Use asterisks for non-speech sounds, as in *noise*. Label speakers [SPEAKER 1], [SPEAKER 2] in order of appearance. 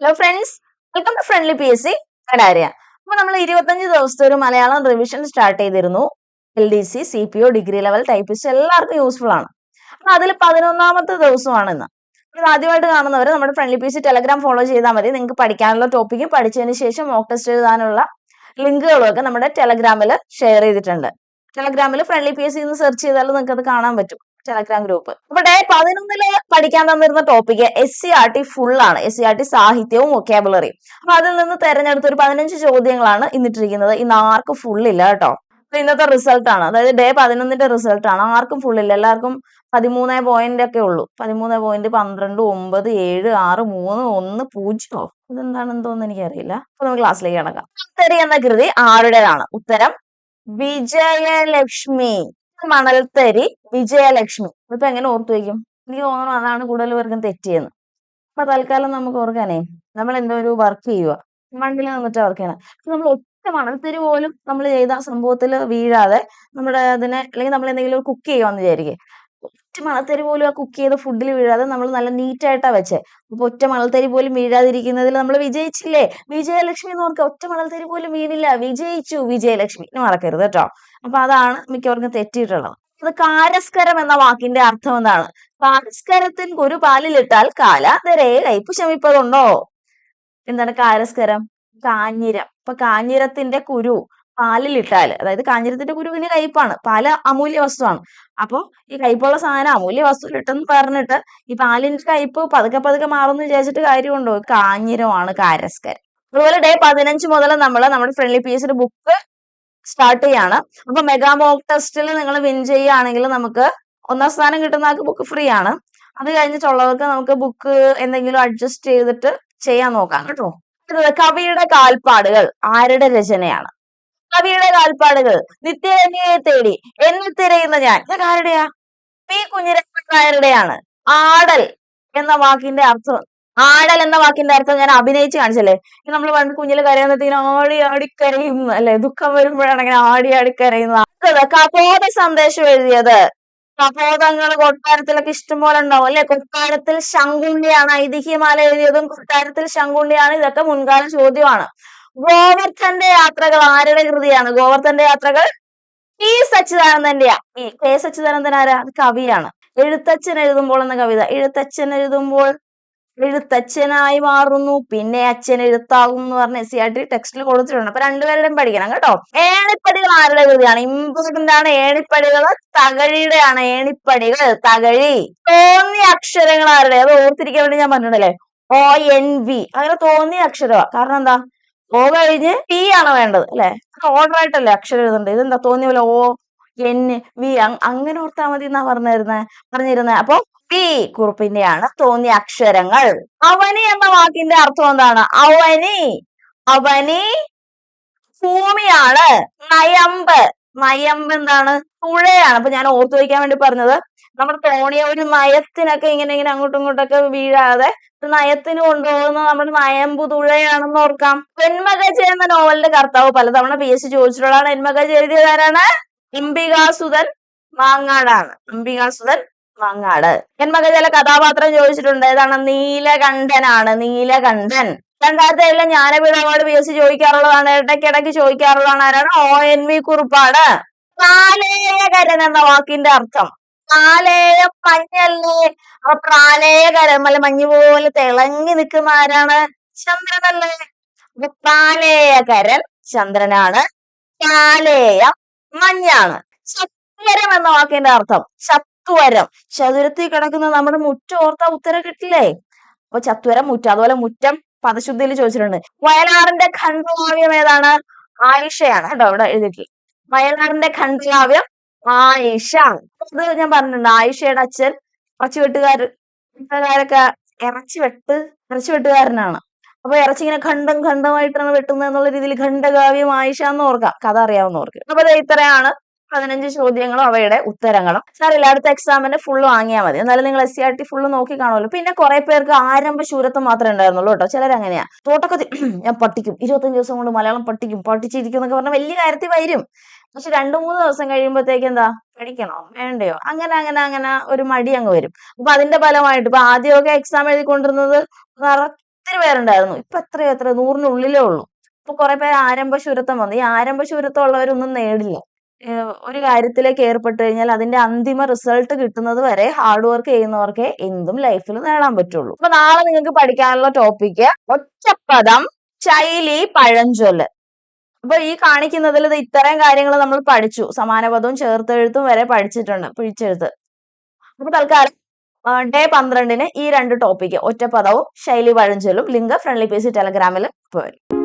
[SPEAKER 1] Hello friends welcome to friendly P S C Kataria അപ്പൊ നമ്മൾ ഇരുപത്തഞ്ച് ദിവസത്തെ ഒരു മലയാളം റിവിഷൻ സ്റ്റാർട്ട് ചെയ്തിരുന്നു. L D C C P O degree level typist എല്ലാവർക്കും യൂസ്ഫുൾ ആണ്. അപ്പൊ അതിൽ പതിനൊന്നാമത്തെ ദിവസമാണ് ഇന്ന്. ഇത് ആദ്യമായിട്ട് കാണുന്നവർ നമ്മുടെ friendly P C telegram follow ചെയ്താൽ മതി. നിങ്ങൾക്ക് പഠിക്കാനുള്ള ടോപ്പിക്കും പഠിച്ചതിന് ശേഷം മോക്ക് ടെസ്റ്റ് എഴുതാനുള്ള ലിങ്കുകളും ഒക്കെ നമ്മുടെ ടെലഗ്രാമിൽ ഷെയർ ചെയ്തിട്ടുണ്ട്. ടെലഗ്രാമിൽ ഫ്രണ്ട്ലി പി എസ് സി എന്ന് സെർച്ച് ചെയ്താൽ നിങ്ങൾക്ക് അത് കാണാൻ പറ്റും. Telegram group. ഡേ പതിനൊന്നിൽ പഠിക്കാൻ തന്നിരുന്ന topic S C R T full ആണ്. എസ് സി ആർ ടി സാഹിത്യവും വൊക്കാബുലറിയും അപ്പൊ അതിൽ നിന്ന് തെരഞ്ഞെടുത്ത ഒരു പതിനഞ്ച് ചോദ്യങ്ങളാണ് ഇന്നിട്ടിരിക്കുന്നത്. ഇന്ന് ആർക്കും ഫുൾ ഇല്ല കേട്ടോ. അപ്പൊ ഇന്നത്തെ റിസൾട്ട് ആണ്. അതായത് ഡേ പതിനൊന്നിന്റെ റിസൾട്ട് ആണ്. ആർക്കും ഫുൾ ഇല്ല. എല്ലാവർക്കും പതിമൂന്ന് പോയിന്റ് ഒക്കെ ഉള്ളൂ. പതിമൂന്ന് പോയിന്റ് പന്ത്രണ്ട് ഒമ്പത് ഏഴ് ആറ് മൂന്ന് ഒന്ന് പൂജ്യമോ ഇതെന്താണെന്ന് തോന്നുന്നു എനിക്കറിയില്ല. അപ്പൊ നമുക്ക് ക്ലാസ്സിലേക്ക് കിടക്കാം. ഉത്തരി എന്ന കൃതി ആരുടേതാണ്? ഉത്തരം വിജയലക്ഷ്മി. മണൽത്തരി വിജയലക്ഷ്മി. ഇപ്പൊ എങ്ങനെ ഓർത്തു വയ്ക്കും? എനിക്ക് തോന്നുന്നു അതാണ് കൂടുതൽ പേർക്കും തെറ്റിയെന്ന് അപ്പൊ തൽക്കാലം നമുക്ക് ഓർക്കാനേ നമ്മൾ എന്തോ ഒരു വർക്ക് ചെയ്യുക മണ്ണിൽ നിന്നിട്ട് വർക്ക് ചെയ്യണം. നമ്മൾ ഒറ്റ മണൽത്തരി പോലും നമ്മൾ ചെയ്ത സംഭവത്തിൽ വീഴാതെ നമ്മുടെ അതിനെ അല്ലെങ്കിൽ നമ്മൾ എന്തെങ്കിലും കുക്ക് ചെയ്യുവാന്ന് വിചാരിക്കേ. ഒറ്റ മണത്തരി പോലും ആ കുക്ക് ചെയ്ത ഫുഡിൽ വീഴാതെ നമ്മൾ നല്ല നീറ്റായിട്ടാണ് വെച്ചത് വെച്ചേ. അപ്പൊ ഒറ്റ മണൽത്തരി പോലും വീഴാതിരിക്കുന്നതിൽ നമ്മൾ വിജയിച്ചില്ലേ? വിജയലക്ഷ്മി എന്ന് ഓർക്കുക ഒറ്റ മണൽത്തരി പോലും വീണില്ല. വിജയിച്ചു വിജയലക്ഷ്മി. മറക്കരുത് കേട്ടോ. അപ്പൊ അതാണ് മിക്കവർക്കും തെറ്റിയിട്ടുള്ളത്. അത് കാരസ്കരം എന്ന വാക്കിന്റെ അർത്ഥം എന്താണ്? കാരസ്കരത്തിൻ ഒരു പാലിലിട്ടാൽ കാല നിരയെ കയ്പ് ശമിപ്പതുണ്ടോ? എന്താണ് കാരസ്കരം? കാഞ്ഞിരം. ഇപ്പൊ കാഞ്ഞിരത്തിന്റെ കുരു. പാലിലിട്ടാൽ അതായത് കാഞ്ഞിരത്തിന്റെ കുരുവിന് കയ്പാണ് പാൽ അമൂല്യ വസ്തുവാണ്. അപ്പോൾ ഈ കയ്പുള്ള സാധനം അമൂല്യ വസ്തുവിലിട്ടെന്ന് പറഞ്ഞിട്ട് ഈ പാലിന്റെ കയ്പ് പതുക്കെ പതുക്കെ മാറുമെന്ന് വിചാരിച്ചിട്ട് കാര്യമുണ്ടോ? കാഞ്ഞിരമാണ് കാരസ്കരം അതുപോലെ ഡേ പതിനഞ്ച് മുതൽ നമ്മൾ നമ്മുടെ ഫ്രണ്ട്ലി പീസിന്റെ ബുക്ക് സ്റ്റാർട്ട് ചെയ്യാണ്. അപ്പൊ മെഗാ മോക്ക് ടെസ്റ്റിൽ നിങ്ങൾ വിൻ ചെയ്യുകയാണെങ്കിൽ നമുക്ക് ഒന്നാം സ്ഥാനം കിട്ടുന്ന ആൾക്ക് ബുക്ക് ഫ്രീ ആണ്. അത് കഴിഞ്ഞിട്ടുള്ളവർക്ക് നമുക്ക് ബുക്ക് എന്തെങ്കിലും അഡ്ജസ്റ്റ് ചെയ്തിട്ട് ചെയ്യാൻ നോക്കാം. കേട്ടോ? കവിയുടെ കാൽപ്പാടുകൾ ആരുടെ രചനയാണ്? കവിയുടെ കാൽപ്പാടുകൾ. നിത്യരഞ്ജയെ തേടി എന്നെ തിരയുന്ന ഞാൻ. ഞാൻ ആരുടെയാ? പി കുഞ്ഞിരാമൻ നായരുടെയാണ് ആടൽ എന്ന വാക്കിന്റെ അർത്ഥം. ആടൽ എന്ന വാക്കിന്റെ അർത്ഥം ഞാൻ അഭിനയിച്ച് കാണിച്ചല്ലേ? നമ്മൾ പണ്ട് കുഞ്ഞിൽ കരയുന്നതിന് ആടി ആടി കരയും അല്ലെ? ദുഃഖം വരുമ്പോഴാണ് അങ്ങനെ ആടി ആടി കരയുന്നത്. അടുത്തത് സന്ദേശം എഴുതിയത്. കപോതങ്ങൾ കൊട്ടാരത്തിലൊക്കെ ഇഷ്ടംപോലെ ഉണ്ടാവും അല്ലെ? കൊട്ടാരത്തിൽ ശങ്കുണ്ണിയാണ് ഐതിഹ്യമാല എഴുതിയതും കൊട്ടാരത്തിൽ ശങ്കുണ്ണിയാണ്. ഇതൊക്കെ മുൻകാല ചോദ്യമാണ്. ഗോവർദ്ധന്റെ യാത്രകൾ ആരുടെ കൃതിയാണ്? ഗോവർദ്ധന്റെ യാത്രകൾ പി. സച്ചിദാനന്ദന്റെയാ. P K. സച്ചിദാനന്ദൻ ആരാ? കവിയാണ്. എഴുത്തച്ഛൻ എഴുതുമ്പോൾ എന്ന കവിത. എഴുത്തച്ഛൻ എഴുതുമ്പോൾ എഴുത്തച്ഛനായി മാറുന്നു പിന്നെ അച്ഛൻ എഴുത്താകും എന്ന് പറഞ്ഞ എസ് സി ആർ ടി ടെക്സ്റ്റിൽ കൊടുത്തിട്ടുണ്ട്. അപ്പൊ രണ്ടുപേരുടെയും പഠിക്കണം കേട്ടോ. ഏണിപ്പടികൾ ആരുടെ കൃതിയാണ്? ഇമ്പോർട്ടന്റ് ആണ് ഏണിപ്പടികൾ തകഴിയുടെയാണ് ഏണിപ്പടികൾ. തകഴി. തോന്നിയ അക്ഷരങ്ങൾ ആരുടെ? അത് ഓർത്തിരിക്കാൻ വേണ്ടി ഞാൻ പറഞ്ഞിട്ടുണ്ടല്ലേ? O N V. അങ്ങനെ തോന്നിയ അക്ഷരമാ കാരണം എന്താ? ഓ കഴിഞ്ഞ് പി ആണ് വേണ്ടത് അല്ലെ? ഓർഡർ ആയിട്ടല്ലേ അക്ഷരം എഴുതേണ്ടത് ഇതെന്താ തോന്നിയ പോലെ ഓ എൻ വി അങ്ങനെ ഓർത്താ മതി എന്നാ പറഞ്ഞിരുന്നെ പറഞ്ഞിരുന്നെ. അപ്പൊ പി കുറിപ്പിന്റെയാണ് തോന്നിയ അക്ഷരങ്ങൾ. അവനി എന്ന വാക്കിന്റെ അർത്ഥം എന്താണ്? അവനി അവനി ഭൂമിയാണ്. നയമ്പ്. നയമ്പ് എന്താണ്? തുഴയാണ്. അപ്പൊ ഞാൻ ഓർത്തു വയ്ക്കാൻ വേണ്ടി പറഞ്ഞത് നമ്മുടെ തോണിയ ഒരു നയത്തിനൊക്കെ ഇങ്ങനെ ഇങ്ങനെ അങ്ങോട്ടും ഇങ്ങോട്ടൊക്കെ വീഴാതെ നയത്തിന് കൊണ്ടുപോകുന്ന നമ്മുടെ നയമ്പ് തുഴയാണെന്ന് ഓർക്കാം. പെൺമകജ എന്ന നോവലിന്റെ കർത്താവ് പലതവണ പി. എസ്. ചോദിച്ചിട്ടുള്ളതാണ്. പെൺമകജ എഴുതിയതാരാണ് അംബികാസുതൻ മാങ്ങാടാണ്. അംബികാസുധൻ മാങ്ങാട്. ചില കഥാപാത്രം ചോദിച്ചിട്ടുണ്ട്. ഏതാണ്? നീലകണ്ഠനാണ്. നീലകണ്ഠൻ. രണ്ടായിരത്തി ഏഴിലെ ജ്ഞാനപീഠ പി. എസ്. സി. ചോദിക്കാറുള്ളതാണ്. ഇടയ്ക്കിടയ്ക്ക് ചോദിക്കാറുള്ളതാണ് ആരാണ്? ഒ. എൻ. വി. കുറുപ്പാട്. കാലേയകരൻ എന്ന വാക്കിന്റെ അർത്ഥം. പ്രാലേയം മഞ്ഞല്ലേ അപ്പൊ പ്രാലേയകരം അല്ലെ മഞ്ഞ് പോലെ തിളങ്ങി നിൽക്കുന്ന ആരാണ് ചന്ദ്രനല്ലേ? അപ്പൊ പ്രാലേയകരൻ ചന്ദ്രനാണ് പ്രാലേയം മഞ്ഞാണ്. ചത്വരം എന്ന വാക്കിന്റെ അർത്ഥം ചത്വരം. ചതുരത്തിൽ കിടക്കുന്ന നമ്മുടെ മുറ്റം ഓർത്ത ഉത്തരം കിട്ടില്ലേ? അപ്പൊ ചത്വരം മുറ്റം അതുപോലെ മുറ്റം പദശുദ്ധിയിൽ ചോദിച്ചിട്ടുണ്ട്. വയലാറിന്റെ ഖണ്ഡകാവ്യം ഏതാണ്? ആയിഷയാണ്. കേട്ടോ ഇവിടെ എഴുതിയിട്ടില്ല? വയലാറിന്റെ ഖണ്ഡകാവ്യം ആയിഷ അത് ഞാൻ പറഞ്ഞിട്ടുണ്ട് ആയിഷയുടെ അച്ഛൻ ഇറച്ചി വെട്ടുകാർ വെട്ടുകാരൊക്കെ ഇറച്ചി വെട്ട് ഇറച്ചി വെട്ടുകാരനാണ്. അപ്പൊ ഇറച്ചി ഇങ്ങനെ ഖണ്ഡം ഖണ്ഡമായിട്ടാണ് വെട്ടുന്നത് എന്നുള്ള രീതിയിൽ ഖണ്ഡകാവ്യം ആയിഷ എന്ന് ഓർക്കാം. കഥ അറിയാവുന്നവർക്ക്. അപ്പൊ ഇത്രയാണ് പതിനഞ്ച് ചോദ്യങ്ങളും അവയുടെ ഉത്തരങ്ങളും. സാറില്ല അടുത്ത എക്സാമിന് ഫുള്ള് വാങ്ങിയാൽ മതി. എന്നാലും നിങ്ങൾ S C R T full നോക്കി കാണുമല്ലോ. പിന്നെ കുറെ പേർക്ക് ആരംഭ ശൂരത്വം മാത്രമേ ഉണ്ടായിരുന്നുള്ളൂ കേട്ടോ. ചിലരങ്ങനെയാ. തോട്ടക്കത്തി *clears throat* ഞാൻ പഠിക്കും. ഇരുപത്തഞ്ച് ദിവസം കൊണ്ട് മലയാളം പഠിക്കും. പഠിച്ചിരിക്കും എന്നൊക്കെ പറഞ്ഞാൽ വലിയ കാര്യത്തിൽ വരും. പക്ഷെ രണ്ടു മൂന്ന് ദിവസം കഴിയുമ്പോഴത്തേക്ക് എന്താ? പഠിക്കണോ? വേണ്ടയോ? അങ്ങനെ അങ്ങനെ അങ്ങനെ ഒരു മടി അങ്ങ് വരും. അപ്പൊ അതിന്റെ ഫലമായിട്ട് ഇപ്പൊ ആദ്യമൊക്കെ എക്സാം എഴുതിക്കൊണ്ടിരുന്നത് ഒത്തിരി പേരുണ്ടായിരുന്നു. ഇപ്പൊ എത്രയോ എത്ര നൂറിനുള്ളിലേ ഉള്ളൂ. ഇപ്പൊ കുറെ പേര് ആരംഭ ശൂരത്വം വന്നു. ഈ ആരംഭ ശൂരത്വം ഉള്ളവരൊന്നും നേടില്ല. ഒരു കാര്യത്തിലേക്ക് ഏർപ്പെട്ട് കഴിഞ്ഞാൽ അതിന്റെ അന്തിമ റിസൾട്ട് കിട്ടുന്നത് വരെ ഹാർഡ് വർക്ക് ചെയ്യുന്നവർക്കേ എന്തും ലൈഫിൽ നേടാൻ പറ്റുള്ളൂ. അപ്പൊ നാളെ നിങ്ങൾക്ക് പഠിക്കാനുള്ള ടോപ്പിക്ക് ഒറ്റപ്പദം ശൈലി പഴഞ്ചൊല്ല്. അപ്പൊ ഈ കാണിക്കുന്നതിൽ ഇത് ഇത്തരം കാര്യങ്ങൾ നമ്മൾ പഠിച്ചു. സമാനപദവും ചേർത്തെഴുത്തും വരെ പഠിച്ചിട്ടുണ്ട് പിഴിച്ചെഴുത്ത്. അപ്പൊ തൽക്കാലം ഡേ പന്ത്രണ്ടിന് ഈ രണ്ട് ടോപ്പിക്ക് ഒറ്റപ്പദവും ശൈലി പഴഞ്ചൊല്ലും ലിങ്ക് ഫ്രണ്ട്ലി പേജ് ടെലഗ്രാമിൽ വരും